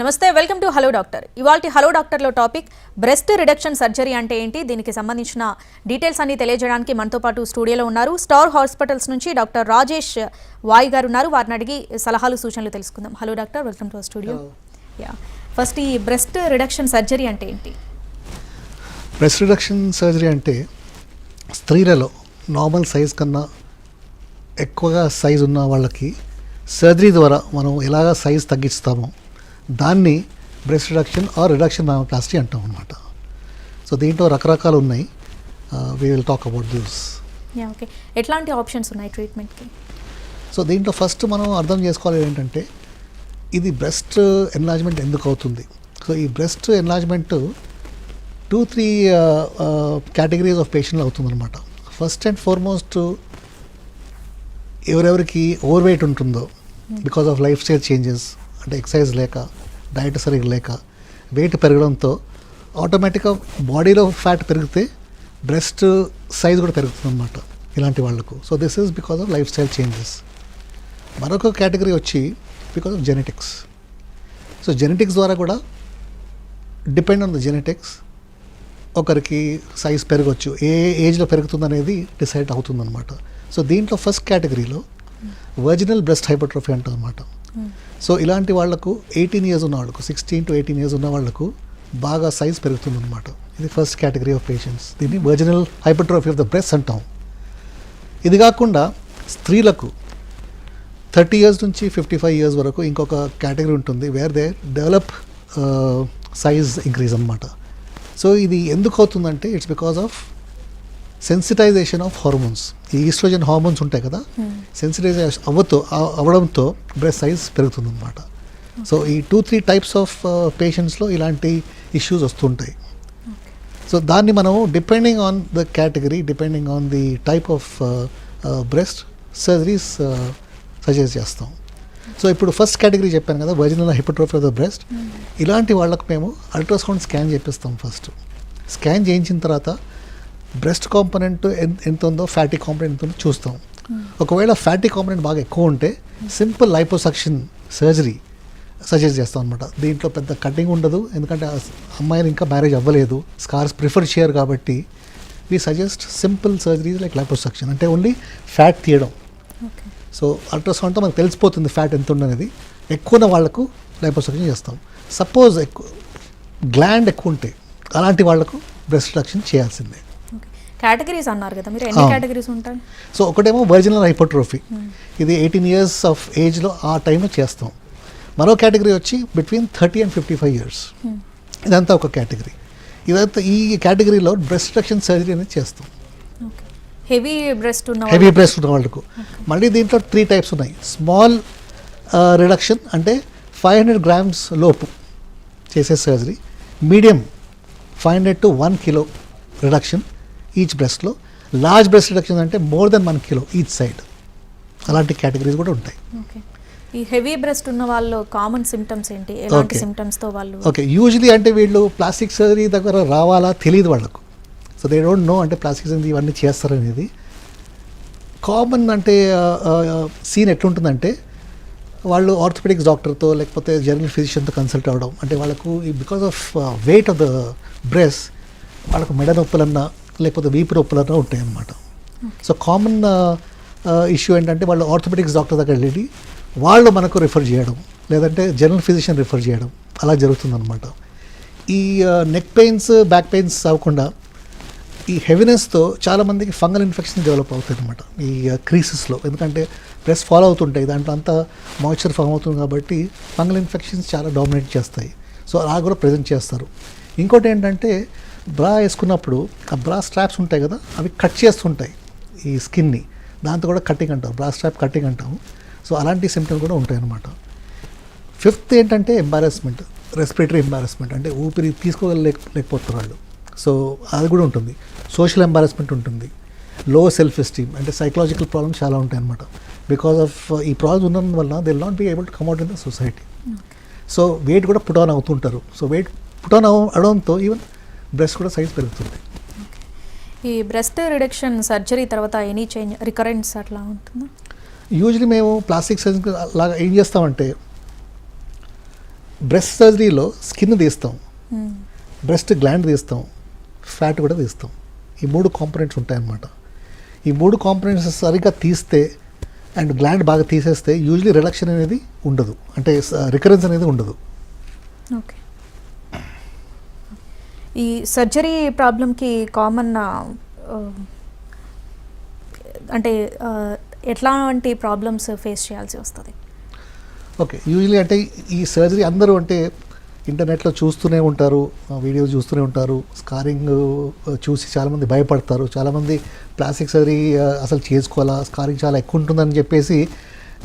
నమస్తే welcome to hello doctor. ఇవాళ hello డాక్టర్లో టాపిక్ బ్రెస్ట్ రిడక్షన్ సర్జరీ అంటే ఏంటి? దీనికి సంబంధించిన డీటెయిల్స్ అన్ని తెలియజేయడానికి మనతో పాటు స్టూడియోలో ఉన్నారు. స్టార్ హాస్పిటల్స్ నుంచి డాక్టర్ రాజేష్ వాయ్ గారు ఉన్నారు. వారిని అడిగి సలహాలు సూచనలు తెలుసుకుందాం. Hello doctor welcome to studio. Yeah. First ఈ బ్రెస్ట్ రిడక్షన్ సర్జరీ అంటే ఏంటి? బ్రెస్ట్ రిడక్షన్ సర్జరీ అంటే స్త్రీలలో నార్మల్ సైజ్ కన్నా ఎక్కువగా సైజ్ ఉన్న వాళ్ళకి సర్జరీ ద్వారా మనం ఎలాగ సైజ్ తగ్గిస్తామో దాన్ని breast reduction or reduction mammoplasty అంటాం అనమాట సో దీంట్లో రకరకాలు ఉన్నాయి. We will talk about this okay ఎట్లాంటి ఆప్షన్స్ ఉన్నాయి ట్రీట్మెంట్కి సో దీంట్లో ఫస్ట్ మనం అర్థం చేసుకోవాలి ఏంటంటే ఇది బ్రెస్ట్ ఎన్లాజ్మెంట్ ఎందుకు అవుతుంది? సో ఈ breast enlargement two three categories of పేషెంట్లు అవుతుందన్నమాట ఫస్ట్ అండ్ ఫార్మోస్ట్ ఎవరెవరికి ఓవర్ వెయిట్ ఉంటుందో because of life style changes అంటే ఎక్సర్సైజ్ లేక డైట్ సరిగ్గా లేక వెయిట్ పెరగడంతో ఆటోమేటిక్గా బాడీలో ఫ్యాట్ పెరిగితే బ్రెస్ట్ సైజ్ కూడా పెరుగుతుంది అనమాట ఇలాంటి వాళ్ళకు. So this is because of life style changes మరొక కేటగిరీ వచ్చి because of genetics so genetics ద్వారా కూడా డిపెండ్ ఆన్ ద జెనెటిక్స్ ఒకరికి సైజ్ పెరగచ్చు ఏ ఏజ్లో పెరుగుతుంది అనేది డిసైడ్ అవుతుందన్నమాట. సో దీంట్లో ఫస్ట్ కేటగిరీలో వర్జినల్ బ్రెస్ట్ హైపర్ట్రోఫీ అంటాం అనమాట సో ఇలాంటి వాళ్ళకు ఎయిటీన్ ఇయర్స్ ఉన్న వాళ్ళకు సిక్స్టీన్ టు ఎయిటీన్ ఇయర్స్ ఉన్న వాళ్ళకు బాగా సైజ్ పెరుగుతుందన్నమాట. ఇది ఫస్ట్ కేటగిరీ ఆఫ్ పేషెంట్స్ దీన్ని virginal hypertrophy of the breast అంటాం. ఇది కాకుండా స్త్రీలకు థర్టీ ఇయర్స్ నుంచి ఫిఫ్టీ ఫైవ్ ఇయర్స్ వరకు ఇంకొక కేటగిరీ ఉంటుంది where they develop size increase అనమాట సో ఇది ఎందుకు అవుతుందంటే it's because of sensitization of hormones ఈ ఈస్ట్రోజన్ హార్మోన్స్ ఉంటాయి కదా? సెన్సిటైజేషన్ అవ్వతో అవ- అవ్వడంతో బ్రెస్ట్ సైజ్ పెరుగుతుంది అనమాట సో ఈ టూ త్రీ టైప్స్ ఆఫ్ పేషెంట్స్లో ఇలాంటి ఇష్యూస్ వస్తుంటాయి. సో దాన్ని మనం depending on the category depending on the type of breast surgeries suggest చేస్తాం. సో ఇప్పుడు ఫస్ట్ కేటగిరీ చెప్పాను కదా virginal hypertrophy of the breast ఇలాంటి వాళ్ళకు మేము అల్ట్రాసౌండ్ స్కాన్ చేపిస్తాం ఫస్ట్ స్కాన్ చేయించిన తర్వాత బ్రెస్ట్ కాంపనెంట్ ఎంత ఉందో ఫ్యాటీ కాంపనెంట్ ఎంత ఉందో చూస్తాం. ఒకవేళ ఫ్యాటీ కాంపనెంట్ బాగా ఎక్కువ ఉంటే సింపుల్ లైపోసక్షన్ సర్జరీ సజెస్ట్ చేస్తాం అనమాట దీంట్లో పెద్ద కటింగ్ ఉండదు ఎందుకంటే అమ్మాయిని ఇంకా మ్యారేజ్ అవ్వలేదు స్కార్స్ ప్రిఫర్ చేయరు కాబట్టి we suggest simple surgeries like liposuction అంటే ఓన్లీ ఫ్యాట్ తీయడం. సో అల్ట్రాసౌండ్తో మనకు తెలిసిపోతుంది ఫ్యాట్ ఎంత ఉండనేది ఎక్కువ ఉన్న వాళ్ళకు లైపోసక్షన్ చేస్తాం. సపోజ్ ఎక్కువ గ్లాండ్ ఎక్కువ ఉంటే అలాంటి వాళ్ళకు బ్రెస్ట్ రిడక్షన్ చేయాల్సిందే. కేటగిరీస్ అన్నారు కదా మీరు ఎన్ని. కేటగిరీస్ ఉంటాయి సో ఒకటేమో వర్జినల్ హైపోట్రోఫీ ఇది ఎయిటీన్ ఇయర్స్ ఆఫ్ ఏజ్లో ఆ టైంలో చేస్తాం. మరో కేటగిరీ వచ్చి between thirty and fifty five years ఇదంతా ఒక కేటగిరీ. ఇదంతా ఈ కేటగిరీలో బ్రెస్ట్ రిడక్షన్ సర్జరీ అనేది చేస్తాం. హెవీ బ్రెస్ట్ ఉన్న హెవీ బ్రెస్ట్ ఉన్న వాళ్ళకు. మళ్ళీ దీంట్లో త్రీ టైప్స్ ఉన్నాయి. స్మాల్ రిడక్షన్ అంటే ఫైవ్ హండ్రెడ్ గ్రామ్స్ లోపు చేసే surgery medium five hundred to one kilo reduction each బ్రెస్ట్లో large breast reduction అంటే more than one kilo each side అలాంటి కేటగిరీస్ కూడా ఉంటాయి. ఓకే ఈ హెవీ బ్రెస్ట్ ఉన్న వాళ్ళు కామన్ సిమ్టమ్స్ ఏంటి? ఎలాంటి. సిమ్టమ్స్తో వాళ్ళు ఓకే యూజువలీ అంటే వీళ్ళు ప్లాస్టిక్ సర్జరీ దగ్గర రావాలా తెలియదు వాళ్ళకు. సో దే డోంట్ నో అంటే ప్లాస్టిక్ సర్జరీ ఇవన్నీ చేస్తారనేది. కామన్ అంటే సీన్ ఎట్లుంటుందంటే వాళ్ళు ఆర్థోపెడిక్స్ డాక్టర్తో లేకపోతే జనరల్ ఫిజిషియన్తో కన్సల్ట్ అవ్వడం అంటే వాళ్ళకు because of weight of the breast వాళ్ళకు మెడ నొప్పులన్నా లేకపోతే వీపు నొప్పులన్నా ఉంటాయి అన్నమాట సో కామన్ ఇష్యూ ఏంటంటే వాళ్ళు ఆర్థోపెడిక్స్ డాక్టర్ దగ్గర వెళ్ళి వాళ్ళు మనకు రిఫర్ చేయడం లేదంటే జనరల్ ఫిజిషియన్ రిఫర్ చేయడం అలా జరుగుతుందన్నమాట. ఈ నెక్ పెయిన్స్ బ్యాక్ పెయిన్స్ అవ్వకుండా ఈ హెవీనెస్తో చాలామందికి ఫంగల్ ఇన్ఫెక్షన్ డెవలప్ అవుతాయి అనమాట ఈ క్రీసెస్లో. ఎందుకంటే ప్రెస్ ఫాలో అవుతుంటాయి దాంట్లో అంతా మాయిశ్చర్ ఫామ్ అవుతుంది కాబట్టి ఫంగల్ ఇన్ఫెక్షన్స్ చాలా డామినేట్ చేస్తాయి. సో అలా కూడా ప్రజెంట్ చేస్తారు. ఇంకోటి ఏంటంటే బ్రా వేసుకున్నప్పుడు ఆ బ్రా స్ట్రాప్స్ ఉంటాయి కదా అవి కట్ చేస్తుంటాయి ఈ స్కిన్ని. దాంతో కూడా కట్టింగ్ అంటారు బ్రా స్ట్రాప్ కట్టింగ్ అంటాము సో అలాంటి సిమ్టమ్స్ కూడా ఉంటాయి అన్నమాట. ఫిఫ్త్ ఏంటంటే ఎంబారస్మెంట్ రెస్పిరేటరీ ఎంబారస్మెంట్ అంటే ఊపిరి తీసుకోలేక లేకపోతారు వాళ్ళు సో అది కూడా ఉంటుంది. సోషల్ ఎంబారస్మెంట్ ఉంటుంది. లో సెల్ఫ్ ఎస్టీమ్ అంటే సైకలాజికల్ ప్రాబ్లమ్స్ చాలా ఉంటాయి అనమాట బికాస్ ఆఫ్ ఈ ప్రాబ్లమ్స్ ఉన్నందు వల్ల they not be able to come out in the society so weight కూడా పుట్ ఆన్ అవుతుంటారు. సో వెయిట్ పుట్ ఆన్ అవడంతో ఈవెన్ బ్రెస్ట్ కూడా సైజ్ పెరుగుతుంది. ఈ బ్రెస్ట్ రిడక్షన్ సర్జరీ తర్వాత ఎనీ చేంజ్ రికరెన్స్ అట్లా ఉంటుందా? యూజువలీ మేము ప్లాస్టిక్ సర్జన్ లాగా ఏం చేస్తామంటే బ్రెస్ట్ సర్జరీలో స్కిన్ తీస్తాం బ్రెస్ట్ గ్లాండ్ తీస్తాం ఫ్యాట్ కూడా తీస్తాం. ఈ మూడు కాంపనెంట్స్ ఉంటాయన్నమాట. ఈ మూడు కాంపనెంట్స్ సరిగ్గా తీస్తే అండ్ గ్లాండ్ బాగా తీసేస్తే యూజువలీ రిడక్షన్ అనేది ఉండదు. అంటే రికరెన్స్ అనేది ఉండదు. ఓకే. ఈ సర్జరీ ప్రాబ్లంకి కామన్ అంటే ఎట్లాంటి ప్రాబ్లమ్స్ ఫేస్ చేయాల్సి వస్తుంది? ఓకే యూజువలీ అంటే ఈ సర్జరీ అందరూ అంటే ఇంటర్నెట్లో చూస్తూనే ఉంటారు వీడియోస్ చూస్తూనే ఉంటారు స్కారింగ్ చూసి చాలామంది భయపడతారు. చాలామంది ప్లాస్టిక్ సర్జరీ అసలు చేసుకోవాలా? స్కారింగ్ చాలా ఎక్కువ ఉంటుందని చెప్పేసి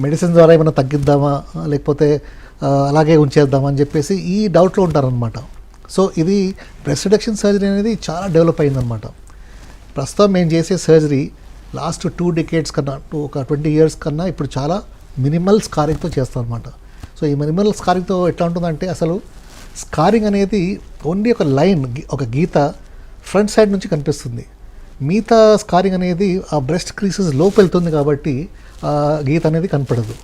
మెడిసిన్ ద్వారా ఏమైనా తగ్గిద్దామా? లేకపోతే అలాగే ఉంచేద్దామా అని చెప్పేసి ఈ డౌట్లో ఉంటారనమాట సో ఇది బ్రెస్ట్ రిడక్షన్ సర్జరీ అనేది చాలా డెవలప్ అయిందనమాట ప్రస్తుతం మేము చేసే సర్జరీ లాస్ట్ టూ డికేట్స్ కన్నా టూ- ఒక ట్వంటీ ఇయర్స్ కన్నా ఇప్పుడు చాలా మినిమల్ స్కారింగ్తో చేస్తాం అనమాట సో ఈ మినిమల్ స్కారింగ్తో ఎట్లా ఉంటుందంటే అసలు స్కారింగ్ అనేది ఓన్లీ ఒక లైన్ ఒక గీత ఫ్రంట్ సైడ్ నుంచి కనిపిస్తుంది. మిగతా స్కారింగ్ అనేది ఆ బ్రెస్ట్ క్రీసెస్ లోపు వెళ్తుంది కాబట్టి ఆ గీత అనేది కనపడదు.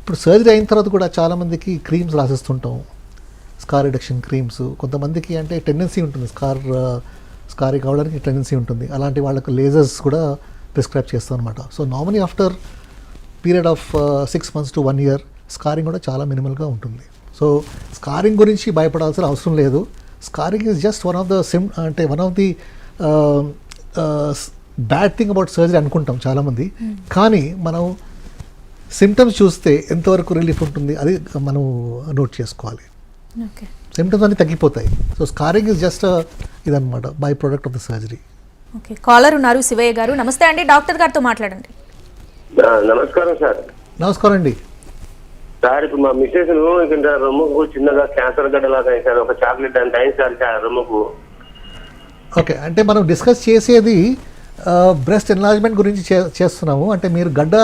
ఇప్పుడు సర్జరీ అయిన తర్వాత కూడా చాలామందికి క్రీమ్స్ రాసిస్తుంటాం. స్కార్ రిడక్షన్ క్రీమ్స్ కొంతమందికి అంటే టెండెన్సీ ఉంటుంది. స్కార్ స్కారింగ్ అవడానికి టెండెన్సీ ఉంటుంది. అలాంటి వాళ్ళకు లేజర్స్ కూడా ప్రిస్క్రైబ్ చేస్తాం అనమాట so normally after period of six months to one year scarring కూడా చాలా మినిమల్గా ఉంటుంది. సో స్కారింగ్ గురించి భయపడాల్సిన అవసరం లేదు. Scarring is just one of the SIM అంటే one of the bad thing about surgery అనుకుంటాం చాలామంది. కానీ మనం సిమ్టమ్స్ చూస్తే ఎంతవరకు రిలీఫ్ ఉంటుంది అది మనం నోట్ చేసుకోవాలి. సిమ్టమ్స్ అన్ని తగ్గిపోతాయి. సో స్కారింగ్ ఇస్ జస్ట్ ఇదన్నమాట by product of the surgery okay. Caller ఉన్నారు శివయ్య గారు. నమస్తే అండి డాక్టర్ గారితో మాట్లాడండి. నమస్కారం సార్. నమస్కారం అండి. సార్ ఇప్పుడు మా మిస్సెస్ ఇక్కడ రొమ్ముకు చిన్నగా క్యాన్సర్ గడ్డలాగా అయింది సార్ ఒక చాక్లెట్ అంత అయింది సార్ రొమ్ముకు. ఓకే. అంటే మనం డిస్కస్ చేసేది బ్రెస్ట్ ఎన్లార్జ్మెంట్ గురించి చే చేస్తున్నాము. అంటే మీరు గడ్డ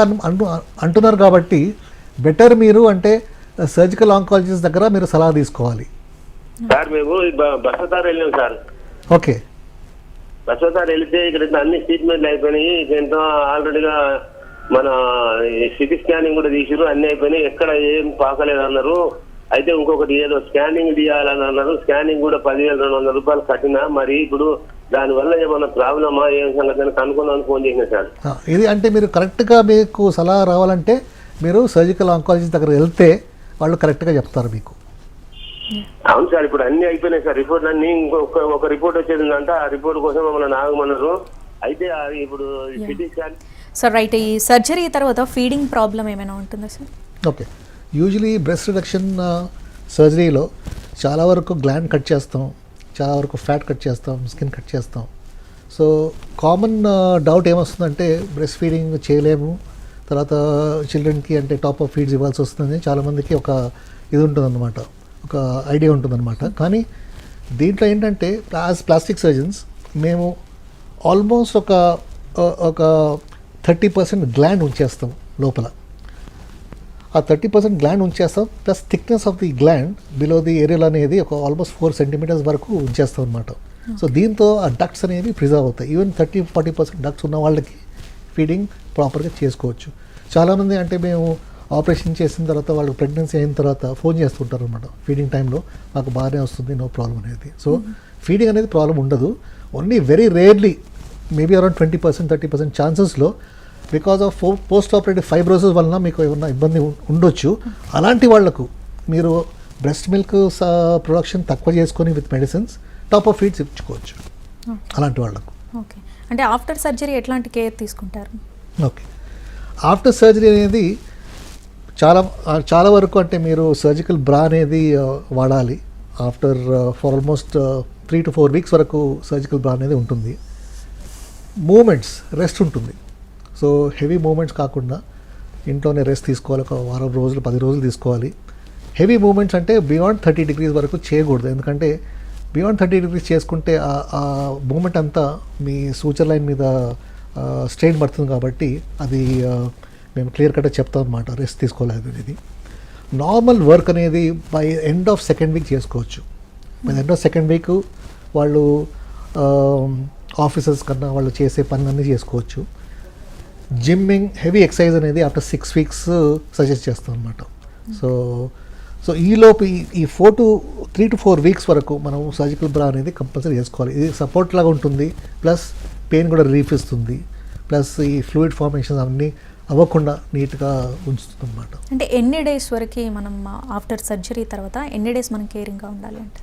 అంటున్నారు కాబట్టి బెటర్ మీరు అంటే సర్జికల్ ఆంకాలజిస్ట్ దగ్గర మీరు సలహా తీసుకోవాలి. సార్ మేము బ- బసవతారు వెళ్ళాం సార్. ఓకే. బసవతారు వెళితే ఇక్కడ అన్ని ట్రీట్మెంట్లు అయిపోయినాయి. ఎంతో ఆల్రెడీగా మన సిటీ స్కానింగ్ కూడా తీసిరు అన్ని అయిపోయినాయి. ఎక్కడ ఏం పాకలేదు అన్నారు. అయితే ఇంకొకటి ఏదో స్కానింగ్ తీయాలని అన్నారు. స్కానింగ్ కూడా పదివేల రెండు వందల రూపాయలు కట్టినా మరి ఇప్పుడు దానివల్ల ఏమన్నా ప్రాబ్లమా ఏం సంగతి అని కనుక్కుందామని ఫోన్ చేసిన సార్. ఇది అంటే మీరు కరెక్ట్గా మీకు సలహా రావాలంటే మీరు సర్జికల్ ఆంకాలజిస్ట్ దగ్గర వెళ్తే వాళ్ళు కరెక్ట్గా చెప్తారు మీకు. అవును సార్ ఇప్పుడు అన్ని అయిపోయినాయి సార్. రిపోర్ట్ అన్ని ఇంకొక ఒక రిపోర్ట్ వచ్చేది ఆ రిపోర్ట్ కోసం మమ్మల్ని నాగమన్నారు. అయితే ఇప్పుడు సార్. రైట్. ఈ సర్జరీ తర్వాత ఫీడింగ్ ప్రాబ్లం ఏమైనా ఉంటుందా sir? Okay. Usually breast reduction సర్జరీలో చాలా వరకు గ్లాండ్ కట్ చేస్తాం. చాలా వరకు ఫ్యాట్ కట్ చేస్తాం స్కిన్ కట్ చేస్తాం. సో కామన్ డౌట్ ఏమొస్తుందంటే బ్రెస్ట్ ఫీడింగ్ చేయలేము. తర్వాత చిల్డ్రన్కి అంటే టాప్ ఆఫ్ ఫీడ్స్ ఇవ్వాల్సి వస్తుంది చాలామందికి ఒక ఇది ఉంటుందన్నమాట. ఒక ఐడియా ఉంటుందన్నమాట. కానీ దీంట్లో ఏంటంటే యాజ్ ప్లాస్టిక్ సర్జన్స్ మేము ఆల్మోస్ట్ ఒక ఒక థర్టీ పర్సెంట్ గ్లాండ్ ఉంచేస్తాం లోపల. ఆ thirty percent gland ఉంచేస్తాం plus thickness of the gland below the areola అనేది ఒక ఆల్మోస్ట్ ఫోర్ సెంటీమీటర్స్ వరకు ఉంచేస్తాం అనమాట సో దీంతో ఆ డక్ట్స్ అనేవి ప్రిజర్వ్ అవుతాయి. Even thirty forty percent ducts ఉన్న వాళ్ళకి ఫీడింగ్ ప్రాపర్గా చేసుకోవచ్చు. చాలామంది అంటే మేము ఆపరేషన్ చేసిన తర్వాత వాళ్ళు ప్రెగ్నెన్సీ అయిన తర్వాత ఫోన్ చేస్తుంటారు అనమాట ఫీడింగ్ టైంలో మాకు బాగానే వస్తుంది నో ప్రాబ్లం అనేది. సో ఫీడింగ్ అనేది ప్రాబ్లం ఉండదు. Only very rarely maybe around twenty percent thirty percent ఛాన్సెస్లో because of post operative fibrosis వలన మీకు ఏమన్నా ఇబ్బంది ఉండొచ్చు. అలాంటి వాళ్ళకు మీరు బ్రెస్ట్ మిల్క్ ప్రొడక్షన్ తక్కువ చేసుకొని with medicines top off feeds ఇచ్చుకోవచ్చు. అలాంటి వాళ్ళకు. ఓకే. అంటే ఆఫ్టర్ సర్జరీ ఎట్లాంటి కేర్ తీసుకుంటారు? ఓకే. ఆఫ్టర్ సర్జరీ అనేది చాలా చాలా వరకు అంటే మీరు సర్జికల్ బ్రా అనేది వాడాలి. After for almost three to four weeks వరకు సర్జికల్ బ్రా అనేది ఉంటుంది. మూమెంట్స్ రెస్ట్ ఉంటుంది. సో హెవీ మూమెంట్స్ కాకుండా ఇంట్లోనే రెస్ట్ తీసుకోవాలి. ఒక వారం రోజులు పది రోజులు తీసుకోవాలి. హెవీ మూమెంట్స్ అంటే బియాండ్ థర్టీ డిగ్రీస్ వరకు చేయకూడదు. ఎందుకంటే బియాండ్ థర్టీ డిగ్రీస్ చేసుకుంటే ఆ- మూమెంట్ అంతా మీ సూచర్ లైన్ మీద స్ట్రెయిన్ పడుతుంది కాబట్టి అది మేము క్లియర్ కట్గా చెప్తాం అనమాట రెస్ట్ తీసుకోలేదు అనేది. నార్మల్ వర్క్ అనేది by end of second week చేసుకోవచ్చు. By end of second week వాళ్ళు ఆఫీసర్స్ కన్నా వాళ్ళు చేసే పనులన్నీ చేసుకోవచ్చు. జిమ్మింగ్ హెవీ ఎక్సర్సైజ్ అనేది ఆఫ్టర్ సిక్స్ వీక్స్ సజెస్ట్ చేస్తాం అనమాట సో సో ఈలోపు ఈ ఈ four to three to four weeks వరకు మనం సర్జికల్ బ్రా అనేది కంపల్సరీ చేసుకోవాలి. ఇది సపోర్ట్ లాగా ఉంటుంది ప్లస్ పెయిన్ కూడా రిలీఫ్ ఇస్తుంది ప్లస్ ఈ ఫ్లూయిడ్ ఫార్మేషన్ అన్నీ అవ్వకుండా నీట్గా ఉంచుతుంది అనమాట అంటే ఎన్ని డేస్ వరకు మనం ఆఫ్టర్ సర్జరీ తర్వాత ఎన్ని డేస్ మనం కేరింగ్గా ఉండాలి అంటే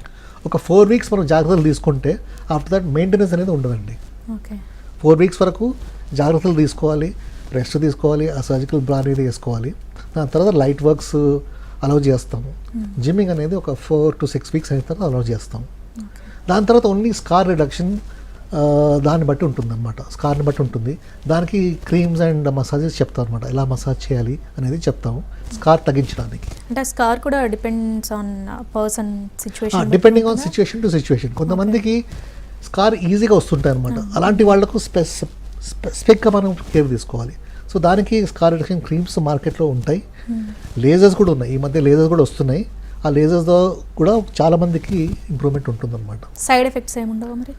ఒక ఫోర్ వీక్స్ మనం జాగ్రత్తలు తీసుకుంటే ఆఫ్టర్ దట్ మెయింటెనెన్స్ అనేది ఉండదండి. ఓకే. ఫోర్ వీక్స్ వరకు జాగ్రత్తలు తీసుకోవాలి రెస్ట్ తీసుకోవాలి ఆ సర్జికల్ బ్రా అనేది వేసుకోవాలి. దాని తర్వాత లైట్ వర్క్స్ అలౌ చేస్తాము జిమ్మింగ్ అనేది ఒక ఫోర్ టు సిక్స్ వీక్స్ అయిన తర్వాత అలౌ చేస్తాము దాని తర్వాత ఓన్లీ స్కార్ రిడక్షన్ దాన్ని బట్టి ఉంటుంది అనమాట స్కార్ని బట్టి ఉంటుంది దానికి క్రీమ్స్ అండ్ మసాజెస్ చెప్తాం అనమాట ఎలా మసాజ్ చేయాలి అనేది చెప్తాము స్కార్ తగ్గించడానికి అంటే స్కార్ కూడా depends on person situation depending on situation to situation కొంతమందికి స్కార్ ఈజీగా వస్తుంటాయి అనమాట అలాంటి వాళ్ళకు స్పెస్ స్పెసిఫిక్గా మనం కేర్ తీసుకోవాలి సో దానికి స్కార్ రిడక్షన్ క్రీమ్స్ మార్కెట్లో ఉంటాయి. లేజర్స్ కూడా ఉన్నాయి. ఈ మధ్య లేజర్స్ కూడా వస్తున్నాయి. ఆ లేజర్స్తో కూడా చాలా మందికి ఇంప్రూవ్మెంట్ ఉంటుందన్నమాట. సైడ్ ఎఫెక్ట్స్ ఏముండవు మరి?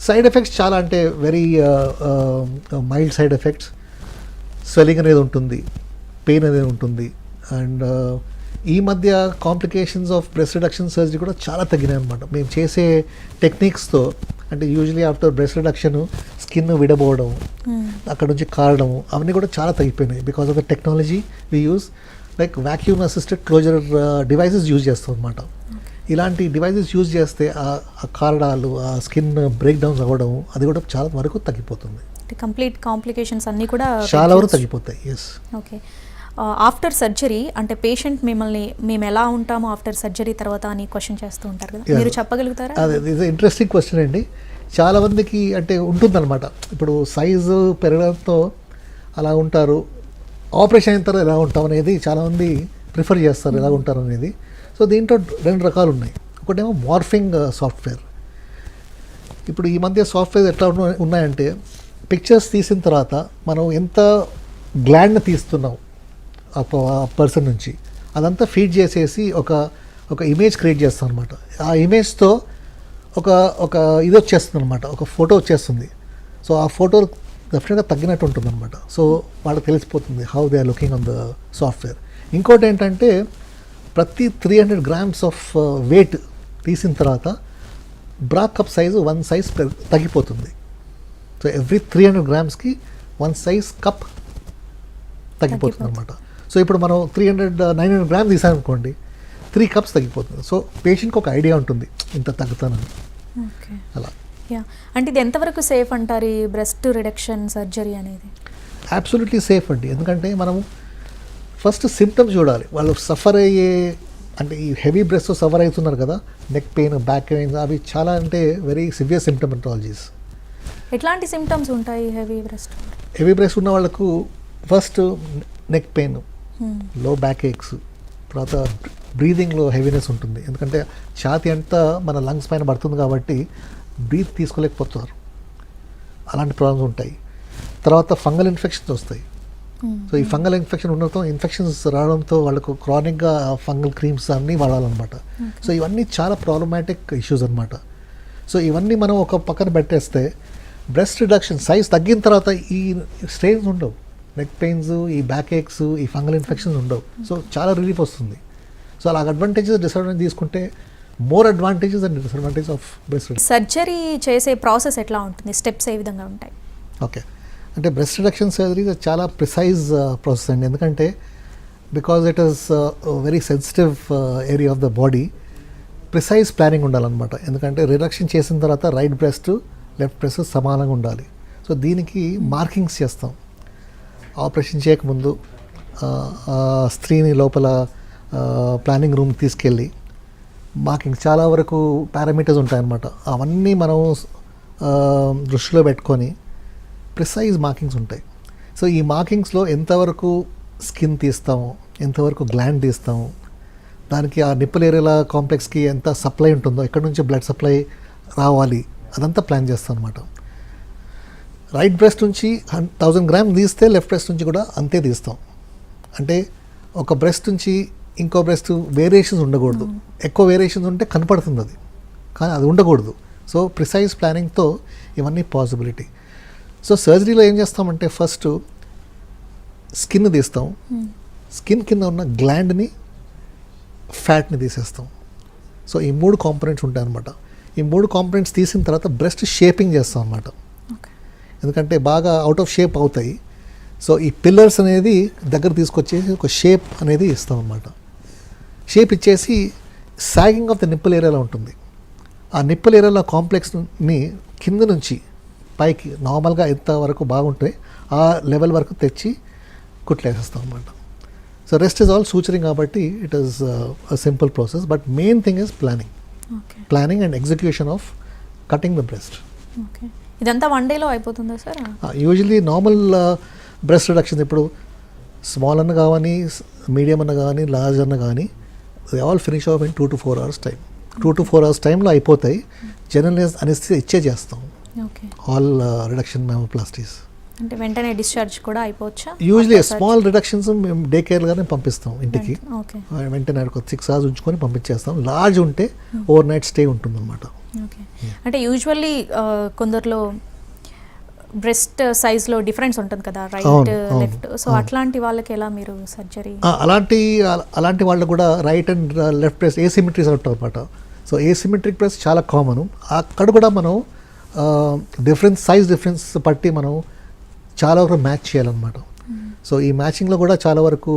సైడ్ ఎఫెక్ట్స్ చాలా అంటే very mild side effects. Swelling అనేది ఉంటుంది. పెయిన్ అనేది ఉంటుంది. అండ్ ఈ మధ్య complications of breast reduction surgery కూడా చాలా తగ్గినాయి అనమాట మేము చేసే టెక్నిక్స్తో అంటే usually after breast reduction skin విడబోవడం అక్కడ నుంచి కారడం అవన్నీ కూడా చాలా తగ్గిపోయినాయి because of the technology we use like vacuum assisted closure devices use చేస్తాం అనమాట ఇలాంటి డివైసెస్ యూజ్ చేస్తే ఆ ఆ కారడాలు ఆ స్కిన్ బ్రేక్ డౌన్స్ అవ్వడం అది కూడా చాలా వరకు తగ్గిపోతుంది. కంప్లీట్ కాంప్లికేషన్స్ అన్నీ కూడా చాలా వరకు తగ్గిపోతాయి ఎస్ ఓకే ఆఫ్టర్ సర్జరీ అంటే పేషెంట్ మిమ్మల్ని మేము ఎలా ఉంటామో ఆఫ్టర్ సర్జరీ తర్వాత అని క్వశ్చన్ చేస్తూ ఉంటారు కదా. మీరు చెప్పగలుగుతారా? అదే ఇది ఇంట్రెస్టింగ్ క్వశ్చన్ అండి. చాలా మందికి అంటే ఉంటుందన్నమాట. ఇప్పుడు సైజు పెరగడంతో అలా ఉంటారు. ఆపరేషన్ అయిన తర్వాత ఎలా ఉంటాం అనేది చాలామంది ప్రిఫర్ చేస్తారు ఎలా ఉంటారు అనేది. సో దీంట్లో రెండు రకాలు ఉన్నాయి. ఒకటేమో మార్ఫింగ్ సాఫ్ట్వేర్ ఇప్పుడు ఈ మధ్య సాఫ్ట్వేర్ ఎట్లా ఉన్న- ఉన్నాయంటే పిక్చర్స్ తీసిన తర్వాత మనం ఎంత గ్లాండ్ని తీస్తున్నాం పర్సన్ నుంచి. అదంతా ఫీడ్ చేసేసి ఒక ఒక ఇమేజ్ క్రియేట్ చేస్తాం అనమాట ఆ ఇమేజ్తో ఒక ఒక ఇది వచ్చేస్తుంది అనమాట ఒక ఫోటో వచ్చేస్తుంది. సో ఆ ఫోటో డెఫినెట్గా తగ్గినట్టు ఉంటుంది అనమాట సో వాళ్ళకి తెలిసిపోతుంది how they are looking on the software ఇంకోటి ఏంటంటే ప్రతి three hundred grams of weight తీసిన తర్వాత bra cup size one size తగ్గిపోతుంది. సో ఎవ్రీ త్రీ హండ్రెడ్ గ్రామ్స్కి వన్ సైజ్ కప్ తగ్గిపోతుంది అనమాట సో ఇప్పుడు మనం three hundred nine hundred grams తీసామనుకోండి three cups తగ్గిపోతుంది. సో పేషెంట్కి ఒక ఐడియా ఉంటుంది ఇంత తగ్గుతానని. ఓకే అలా. యా అంటే ఇది ఎంతవరకు సేఫ్ అంటారు ఈ బ్రెస్ట్ రిడక్షన్ సర్జరీ అనేది? అబ్సల్యూట్లీ సేఫ్ అండి. ఎందుకంటే మనం ఫస్ట్ సిమ్టమ్స్ చూడాలి. వాళ్ళు సఫర్ అయ్యే అంటే ఈ హెవీ బ్రెస్ట్ సఫర్ అవుతున్నారు కదా నెక్ పెయిన్ బ్యాక్ పెయిన్ అవి చాలా అంటే వెరీ సివియర్ సిమ్టమెటాలజీస్ ఎట్లాంటి సిమ్టమ్స్ ఉంటాయి హెవీ బ్రెస్ట్ హెవీ బ్రెస్ట్ ఉన్న వాళ్ళకు first neck pain low back aches తర్వాత బ్రీదింగ్లో హెవీనెస్ ఉంటుంది. ఎందుకంటే ఛాతి అంతా మన లంగ్స్ పైన పడుతుంది కాబట్టి బ్రీత్ తీసుకోలేకపోతారు అలాంటి ప్రాబ్లమ్స్ ఉంటాయి. తర్వాత ఫంగల్ ఇన్ఫెక్షన్స్ వస్తాయి. సో ఈ ఫంగల్ ఇన్ఫెక్షన్ ఉండడంతో ఇన్ఫెక్షన్స్ రావడంతో వాళ్ళకు క్రానిక్గా ఫంగల్ క్రీమ్స్ అన్నీ వాడాలన్నమాట. సో ఇవన్నీ చాలా ప్రాబ్లమాటిక్ ఇష్యూస్ అన్నమాట. సో ఇవన్నీ మనం ఒక పక్కన పెట్టేస్తే బ్రెస్ట్ రిడక్షన్ సైజ్ తగ్గిన తర్వాత ఈ స్ట్రెయిన్స్ ఉండవు. నెక్ పెయిన్స్ ఈ బ్యాక్ ఏక్స్ ఈ ఫంగల్ ఇన్ఫెక్షన్స్ ఉండవు. సో చాలా రిలీఫ్ వస్తుంది. సో అలా అడ్వాంటేజెస్ డిసడ్వాంటేజ్ తీసుకుంటే more advantages and disadvantage of breast surgery చేసే ప్రాసెస్ ఎట్లా ఉంటుంది? స్టెప్స్ ఏ విధంగా ఉంటాయి? ఓకే అంటే బ్రెస్ట్ రిడక్షన్ సర్జరీ చాలా ప్రిసైజ్ ప్రాసెస్ అండి. ఎందుకంటే because it is very sensitive area of the body precise planning ఉండాలన్నమాట. ఎందుకంటే రిడక్షన్ చేసిన తర్వాత రైట్ బ్రెస్ట్ లెఫ్ట్ బ్రెస్ట్ సమానంగా ఉండాలి. సో దీనికి మార్కింగ్స్ చేస్తాం. ఆపరేషన్ చేయకముందు స్త్రీని లోపల ప్లానింగ్ రూమ్ తీసుకెళ్ళి మార్కింగ్ చాలా వరకు పారామీటర్స్ ఉంటాయన్నమాట. అవన్నీ మనం దృష్టిలో పెట్టుకొని ప్రిసైజ్ మార్కింగ్స్ ఉంటాయి. సో ఈ మార్కింగ్స్లో ఎంతవరకు స్కిన్ తీస్తాము ఎంతవరకు గ్లాండ్ తీస్తాము దానికి ఆ నిప్పుల్ ఏరియాల కాంప్లెక్స్కి ఎంత సప్లై ఉంటుందో ఎక్కడి నుంచి బ్లడ్ సప్లై రావాలి అదంతా ప్లాన్ చేస్తాం అనమాట రైట్ బ్రెస్ట్ నుంచి థౌజండ్ గ్రామ్ తీస్తే లెఫ్ట్ బ్రెస్ట్ నుంచి కూడా అంతే తీస్తాం. అంటే ఒక బ్రెస్ట్ నుంచి ఇంకో బ్రెస్ట్ వేరియేషన్స్ ఉండకూడదు. ఎక్కువ వేరియేషన్స్ ఉంటే కనపడుతుంది అది. కానీ అది ఉండకూడదు. సో ప్రిసైజ్ ప్లానింగ్తో ఇవన్నీ పాసిబిలిటీ సో సర్జరీలో ఏం చేస్తామంటే ఫస్ట్ స్కిన్ తీస్తాం. స్కిన్ కింద ఉన్న గ్లాండ్ని ఫ్యాట్ని తీసేస్తాం. సో ఈ మూడు కాంపనెంట్స్ ఉంటాయి అనమాట ఈ మూడు కాంపనెంట్స్ తీసిన తర్వాత బ్రెస్ట్ షేపింగ్ చేస్తాం అనమాట ఓకే ఎందుకంటే బాగా అవుట్ ఆఫ్ షేప్ అవుతాయి. సో ఈ పిల్లర్స్ అనేది దగ్గర తీసుకొచ్చేసి ఒక షేప్ అనేది ఇస్తాం అనమాట షేప్ ఇచ్చేసి సాగింగ్ ఆఫ్ ద నిప్పుల్ ఏరియాలో ఉంటుంది. ఆ నిప్పుల్ ఏరియాలో కాంప్లెక్స్ని కింద నుంచి పైకి నార్మల్గా ఎంత వరకు బాగుంటే ఆ లెవెల్ వరకు తెచ్చి కుట్లేసేస్తాం అనమాట so rest is all suturing కాబట్టి it is simple process but main thing is planning planning and execution of cutting the breast okay ఇదంతా వన్ డేలో అయిపోతుందా sir? Usually normal breast reduction ఇప్పుడు స్మాల్ అన్న కానీ మీడియం అన్న కానీ లార్జ్ అన్న కానీ they all finish off in two to four hours time two to four hours టైంలో అయిపోతాయి. జనరల్ అనేసి ఇచ్చే చేస్తాం. ఓకే ఆల్ రిడక్షన్ మెమోప్లాస్టీస్ అంటే వెంటనే డిశ్చార్జ్ కూడా అయిపోవచ్చా? యూజువలీ స్మాల్ రిడక్షన్స్ మేము డే కేర్గానే పంపిస్తాం ఇంటికి. వెంటనే ఒక సిక్స్ అవర్స్ ఉంచుకొని పంపించేస్తాం. లార్జ్ ఉంటే ఓవర్ నైట్ స్టే ఉంటుంది అనమాట ఓకే. అంటే యూజువల్లీ కొందరిలో బ్రెస్ట్ సైజ్లో డిఫరెన్స్ ఉంటుంది కదా రైట్ లెఫ్ట్ సో. అట్లాంటి వాళ్ళకి ఎలా మీరు సర్జరీ అలాంటి అల- అలాంటి వాళ్ళు కూడా right and left breast asymmetries ఉంటాయి అనమాట సో ఏసిమెట్రిక్ ప్రెస్ చాలా కామన్ అక్కడ కూడా మనం డిఫరెన్స్ సైజ్ డిఫరెన్స్ బట్టి మనం చాలా వరకు మ్యాచ్ చేయాలన్నమాట. సో ఈ మ్యాచింగ్లో కూడా చాలా వరకు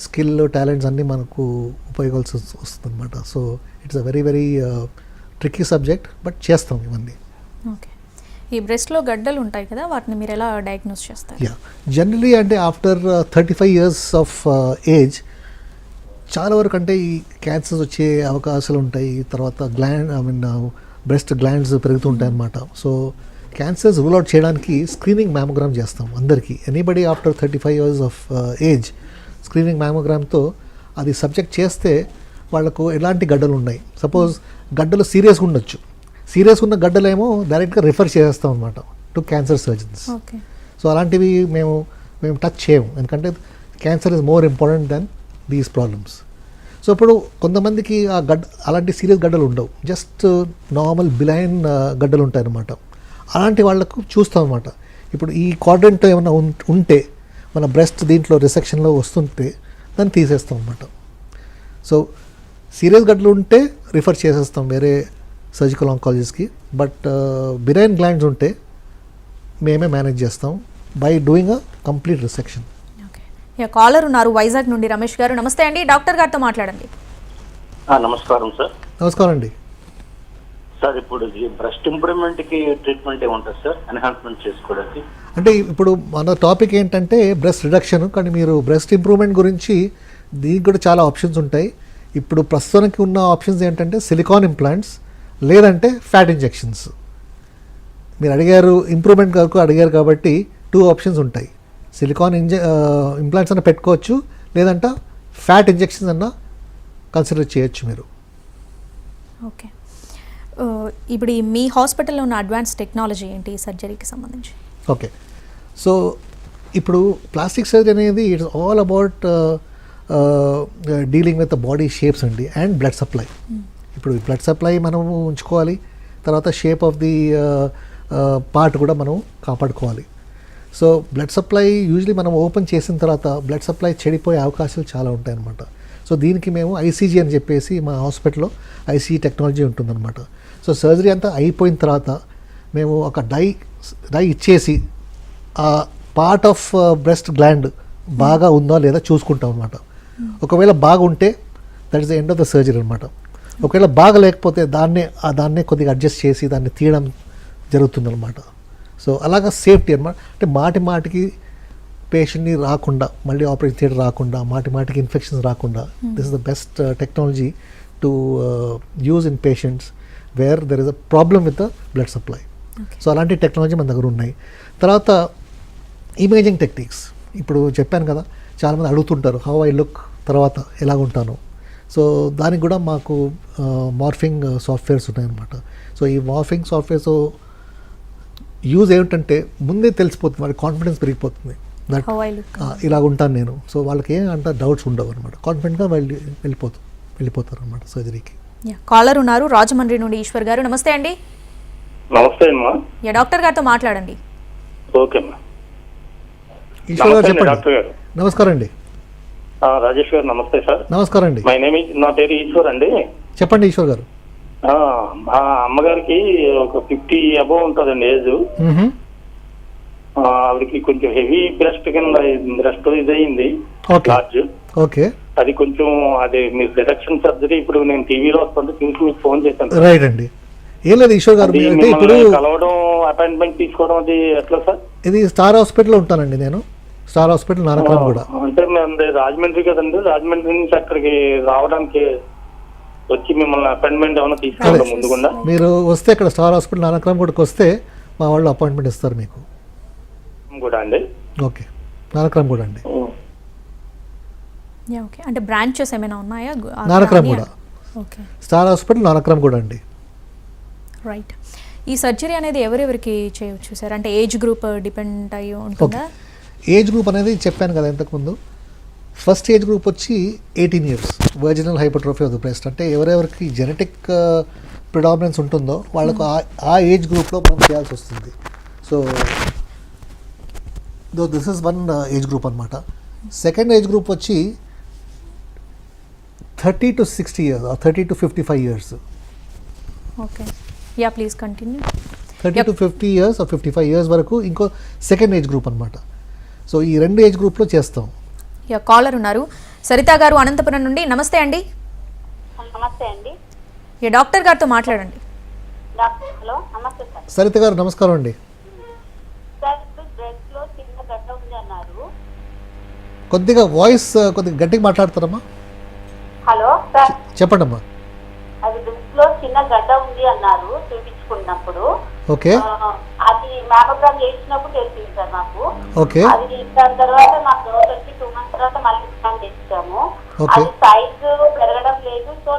స్కిల్ టాలెంట్స్ అన్నీ మనకు ఉపయోగాల్సి వస్తుంది అనమాట so it's a very very tricky subject but చేస్తాం ఇవన్నీ. ఓకే ఈ బ్రెస్ట్లో గడ్డలు ఉంటాయి కదా వాటిని మీరు ఎలా డయాగ్నోస్ చేస్తారు? యా జనరలీ అంటే after thirty five years of age చాలా వరకు అంటే ఈ క్యాన్సర్స్ వచ్చే అవకాశాలు ఉంటాయి. తర్వాత gland I mean breast glands పెరుగుతుంటాయి అన్నమాట. సో క్యాన్సర్స్ రూల్ అవుట్ చేయడానికి స్క్రీనింగ్ మ్యామోగ్రామ్ చేస్తాం అందరికీ. Anybody after thirty five years of age screening మ్యామోగ్రామ్తో అది సబ్జెక్ట్ చేస్తే వాళ్ళకు ఎలాంటి గడ్డలు ఉన్నాయి? సపోజ్ గడ్డలు సీరియస్గా ఉండొచ్చు. సీరియస్గా ఉన్న గడ్డలేమో డైరెక్ట్గా రిఫర్ చేసేస్తాం అనమాట to cancer surgeons okay. So అలాంటివి మేము మేము టచ్ చేయము. ఎందుకంటే cancer is more important than these problems so ఇప్పుడు కొంతమందికి ఆ గడ్ అలాంటి సీరియస్ గడ్డలు ఉండవు. జస్ట్ నార్మల్ బిలైన్ గడ్డలు ఉంటాయి అన్నమాట. అలాంటి వాళ్ళకు చూస్తాం అనమాట ఇప్పుడు ఈ క్వాడ్రెంట్ ఏమైనా ఉంటే మన బ్రెస్ట్ దీంట్లో రిసెక్షన్లో వస్తుంటే దాన్ని తీసేస్తాం అనమాట సో సీరియస్ గడ్డలు ఉంటే రిఫర్ చేసేస్తాం వేరే సర్జికల్ ఆంకాలజిస్ట్కి బట్ బిరైన్ గ్లాండ్స్ ఉంటే మేమే మేనేజ్ చేస్తాం by doing a complete resection caller ఉన్నారు వైజాగ్ నుండి రమేష్ గారు. నమస్తే అండి. డాక్టర్ గారితో మాట్లాడండి. ఆ, నమస్కారం సార్. నమస్కారం అండి. సార్ ఇప్పుడు బ్రెస్ట్ ఇంప్రూవ్మెంట్కి ట్రీట్మెంట్ ఏముంటుంది సార్? ఎన్హాన్స్మెంట్ చేసుకోవడానికి. అంటే ఇప్పుడు మన టాపిక్ ఏంటంటే బ్రెస్ట్ రిడక్షన్. కానీ మీరు బ్రెస్ట్ ఇంప్రూవ్మెంట్ గురించి దీనికి కూడా చాలా ఆప్షన్స్ ఉంటాయి. ఇప్పుడు ప్రస్తుతానికి ఉన్న ఆప్షన్స్ ఏంటంటే సిలికాన్ ఇంప్లాంట్స్ లేదంటే ఫ్యాట్ ఇంజెక్షన్స్. మీరు అడిగారు ఇంప్రూవ్మెంట్ వరకు అడిగారు కాబట్టి టూ ఆప్షన్స్ ఉంటాయి. సిలికాన్ ఇంజ ఇంప్లాంట్స్ అన్న పెట్టుకోవచ్చు లేదంటే ఫ్యాట్ ఇంజెక్షన్స్ అన్న కన్సిడర్ చేయొచ్చు మీరు. ఓకే. ఇప్పుడు మీ హాస్పిటల్లో ఉన్న అడ్వాన్స్ టెక్నాలజీ ఏంటి ఈ సర్జరీకి సంబంధించి? ఓకే. సో ఇప్పుడు ప్లాస్టిక్ సర్జరీ అనేది it's all about dealing with body shapes అండి అండ్ బ్లడ్ సప్లై. ఇప్పుడు బ్లడ్ సప్లై మనం ఉంచుకోవాలి తర్వాత షేప్ ఆఫ్ ది పార్ట్ కూడా మనం కాపాడుకోవాలి. సో బ్లడ్ సప్లై యూజువలీ మనం ఓపెన్ చేసిన తర్వాత బ్లడ్ సప్లై చెడిపోయే అవకాశాలు చాలా ఉంటాయన్నమాట. సో దీనికి మేము ఐసీజీ అని చెప్పేసి మా హాస్పిటల్లో ఐసీజీ టెక్నాలజీ ఉంటుందన్నమాట. సో సర్జరీ అంతా అయిపోయిన తర్వాత మేము ఒక డై డై ఇచ్చేసి ఆ పార్ట్ ఆఫ్ బ్రెస్ట్ గ్లాండ్ బాగా ఉందా లేదా చూసుకుంటాం అనమాట ఒకవేళ బాగుంటే that is the end of the surgery అనమాట ఒకవేళ బాగా లేకపోతే దాన్నే ఆ దాన్నే కొద్దిగా అడ్జస్ట్ చేసి దాన్ని తీయడం జరుగుతుందన్నమాట. సో అలాగా సేఫ్టీ అనమాట అంటే మాటి మాటికి పేషెంట్ని రాకుండా మళ్ళీ ఆపరేషన్ థియేటర్ రాకుండా మాటి మాటికి ఇన్ఫెక్షన్స్ రాకుండా this is the best technology to use in patients where there is a problem with the blood supply. So అలాంటి టెక్నాలజీ మన దగ్గర ఉన్నాయి. తర్వాత ఇమేజింగ్ టెక్నిక్స్ ఇప్పుడు చెప్పాను కదా చాలామంది అడుగుతుంటారు హౌ ఐ లుక్ తర్వాత ఎలా ఉంటాను. సో దానికి కూడా మాకు మార్ఫింగ్ సాఫ్ట్వేర్స్ ఉన్నాయన్నమాట. సో ఈ మార్ఫింగ్ సాఫ్ట్వేర్స్ యూజ్ ఏమిటంటే ముందే తెలిసిపోతుంది వాళ్ళకి కాన్ఫిడెన్స్ పెరిగిపోతుంది. దట్ ఇలాగ ఉంటాను నేను. సో వాళ్ళకి ఏం అంత డౌట్స్ ఉండవు అనమాట కాన్ఫిడెంట్గా వెళ్ళి వెళ్ళిపోతాం వెళ్ళిపోతారు అనమాట సర్జరీకి కాలర్ ఉన్నారు రాజమండ్రి నుండి ఈశ్వర్ గారు. నమస్తే అండి. నమస్తే అమ్మా. యా డాక్టర్ గారితో మాట్లాడండి. ఓకే అమ్మా. ఈశ్వర్ గారు చెప్పండి. గారు. నమస్కారం అండి. రాజేష్ గారు నమస్తే సార్. నమస్కారం అండి. మై నేమ్ నా పేరు ఈశ్వర్ అండి. చెప్పండి ఈశ్వర్ గారు. మా అమ్మగారికి ఒక ఫిఫ్టీ అబోవ్ ఉంటుందండి ఏజ్. ఆవిడకి కొంచెం హెవీ బ్రెస్ట్ కింద బ్రెస్ట్ ఇదయింది లార్జ్. ఓకే. అది కొంచెం అది మీరు రిడక్షన్ సర్జరీ ఇప్పుడు నేను టీవీలో వస్తుంటే చూసి మీకు ఫోన్ చేశాను రైట్ అండి. ఏం లేదు ఈశ్వర్ గారు ఇప్పుడు కలవడం అపాయింట్మెంట్ తీసుకోవడం అది ఎట్లా సార్? ఇది స్టార్ హాస్పిటల్లో ఉంటానండి నేను. స్టార్ హాస్పిటల్ నానక్రామ్ కూడా. అంటే మేము రాజమండ్రి కదండి రాజమండ్రి నుంచి అక్కడికి రావడానికి వచ్చి మిమ్మల్ని అపాయింట్మెంట్ ఏమైనా తీసుకోవడం ముందుకుండా? మీరు వస్తే ఇక్కడ స్టార్ హాస్పిటల్ నానక్రామ్ కూడా వస్తే మా వాళ్ళు అపాయింట్మెంట్ ఇస్తారు మీకు. కూడా అండి? ఓకే. నానక్రామ్ కూడా అండి. ఓకే. అంటే బ్రాంచెస్ ఏమైనా ఉన్నాయా? నానక్రామ్ కానీ- కూడా ఓకే. స్టార్ హాస్పిటల్ నానక్రామ్ కూడా అండి. రైట్. ఈ సర్జరీ అనేది ఎవరెవరికి చేయొచ్చు సార్? అంటే ఏజ్ గ్రూప్ డిపెండ్ అయ్యి ఉంటుందా? ఏజ్ గ్రూప్ అనేది చెప్పాను కదా ఇంతకుముందు. ఫస్ట్ ఏజ్ గ్రూప్ వచ్చి eighteen years. Virginal hypertrophy of the breast అంటే ఎవరెవరికి జెనెటిక్ ప్రిడామినెన్స్ ఉంటుందో వాళ్ళకు ఆ- ఆ ఏజ్ గ్రూప్లో మనం చేయాల్సి వస్తుంది. So though this is one age group అనమాట సెకండ్ ఏజ్ గ్రూప్ వచ్చి thirty to sixty years thirty to fifty five years okay ya please continue thirty to fifty years fifty five years వరకు ఇంకో second age group అనమాట so ఈ రెండు age గ్రూప్లో చేస్తాం. Yeah caller ఉన్నారు. సరిత గారు అనంతపురం నుండి. నమస్తే అండి. నమస్తే అండి. ఈ డాక్టర్ గారితో మాట్లాడండి. డాక్టర్ హలో నమస్తే సార్. సరిత గారు నమస్కారం అండి. సార్ ఇప్పుడు బ్రెస్ట్లో చిన్న గడ్డ ఉంది అన్నారు. కొద్దిగా వాయిస్ కొద్దిగా గట్టిగా మాట్లాడతారమ్మా. Hello sir. చెప్పండి అమ్మా అది బ్రెస్ట్లో చిన్న గడ్డ ఉంది అన్నారు చూపించుకున్నప్పుడు. ఓకే. అది మ్యామోగ్రామ్ చేసినప్పుడు తెలిసింది సార్ నాకు ఓకే. అది దాని తర్వాత మాకు డోస్ వచ్చి టూ మంత్స్ తర్వాత మళ్ళీ స్కాన్ చేసాము. అది సైజు పెరగడం లేదు సో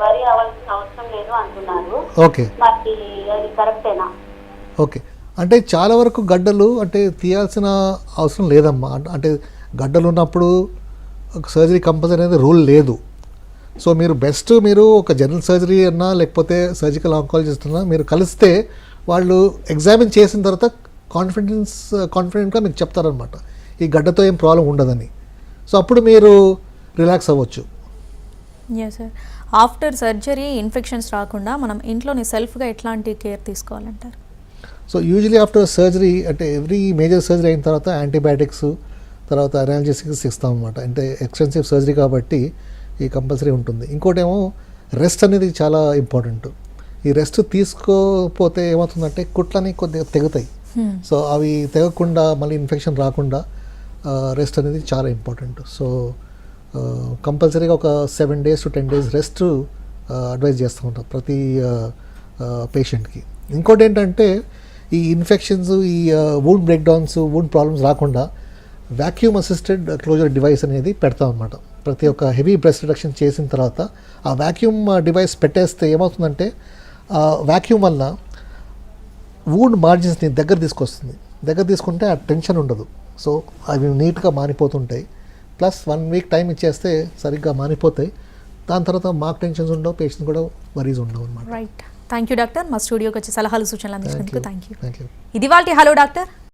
వరి అవ్వాల్సిన అవసరం లేదు అంటున్నారు. ఓకే. మరి అది కరెక్టేనా ఓకే. అంటే చాలా వరకు గడ్డలు అంటే తీయాల్సిన అవసరం లేదమ్మా. అంట- అంటే గడ్డలు ఉన్నప్పుడు సర్జరీ కంపల్సరీ అనేది రూల్ లేదు. సో మీరు బెస్ట్ మీరు ఒక జనరల్ సర్జరీ అన్నా లేకపోతే సర్జికల్ ఆంకాలజిస్ట్ అన్నా మీరు కలిస్తే వాళ్ళు ఎగ్జామిన్ చేసిన తర్వాత కాన్ఫిడెన్స్ కాన్ఫిడెంట్గా మీకు చెప్తారనమాట ఈ గడ్డతో ఏం ప్రాబ్లం ఉండదని. సో అప్పుడు మీరు రిలాక్స్ అవ్వచ్చు. సార్ ఆఫ్టర్ సర్జరీ ఇన్ఫెక్షన్స్ రాకుండా మనం ఇంట్లోనే సెల్ఫ్గా ఎట్లాంటి కేర్ తీసుకోవాలంటారు? సో యూజువలీ ఆఫ్టర్ సర్జరీ అంటే ఎవ్రీ మేజర్ సర్జరీ అయిన తర్వాత యాంటీబయాటిక్స్ తర్వాత అనాలజెసిక్స్ ఇస్తాం అనమాట అంటే ఎక్స్టెన్సివ్ సర్జరీ కాబట్టి ఈ కంపల్సరీ ఉంటుంది. ఇంకోటేమో రెస్ట్ అనేది చాలా ఇంపార్టెంట్ ఈ రెస్ట్ తీసుకోపోతే ఏమవుతుందంటే కుట్లని కొద్దిగా తెగుతాయి. సో అవి తెగకుండా మళ్ళీ ఇన్ఫెక్షన్ రాకుండా రెస్ట్ అనేది చాలా ఇంపార్టెంట్ సో కంపల్సరీగా ఒక seven days to ten days rest advise చేస్తూ ఉంటాం ప్రతి పేషెంట్కి ఇంకోటి ఏంటంటే ఈ ఇన్ఫెక్షన్స్ ఈ వూండ్ బ్రేక్డౌన్స్ వూండ్ ప్రాబ్లమ్స్ రాకుండా వ్యాక్యూమ్ అసిస్టెడ్ క్లోజర్ డివైస్ అనేది పెడతాం అనమాట ప్రతి ఒక్క హెవీ బ్రెస్ట్ రిడక్షన్ చేసిన తర్వాత ఆ వ్యాక్యూమ్ డివైస్ పెట్టేస్తే ఏమవుతుందంటే వ్యాక్యూమ్ వల్ల వూండ్ మార్జిన్స్ని దగ్గర తీసుకొస్తుంది. దగ్గర తీసుకుంటే ఆ టెన్షన్ ఉండదు. సో అవి నీట్గా మానిపోతుంటాయి. ప్లస్ వన్ వీక్ టైం ఇచ్చేస్తే సరిగ్గా మానిపోతాయి. దాని తర్వాత మాకు టెన్షన్స్ ఉండవు పేషెంట్స్ కూడా వరీస్ ఉండవు అనమాట రైట్ థ్యాంక్ యూ డాక్టర్ మా స్టూడియోకి వచ్చి సలహాలు సూచనలు అందించినందుకు థ్యాంక్ యూ థ్యాంక్ యూ ఇది వాళ్ళ హలో డాక్టర్.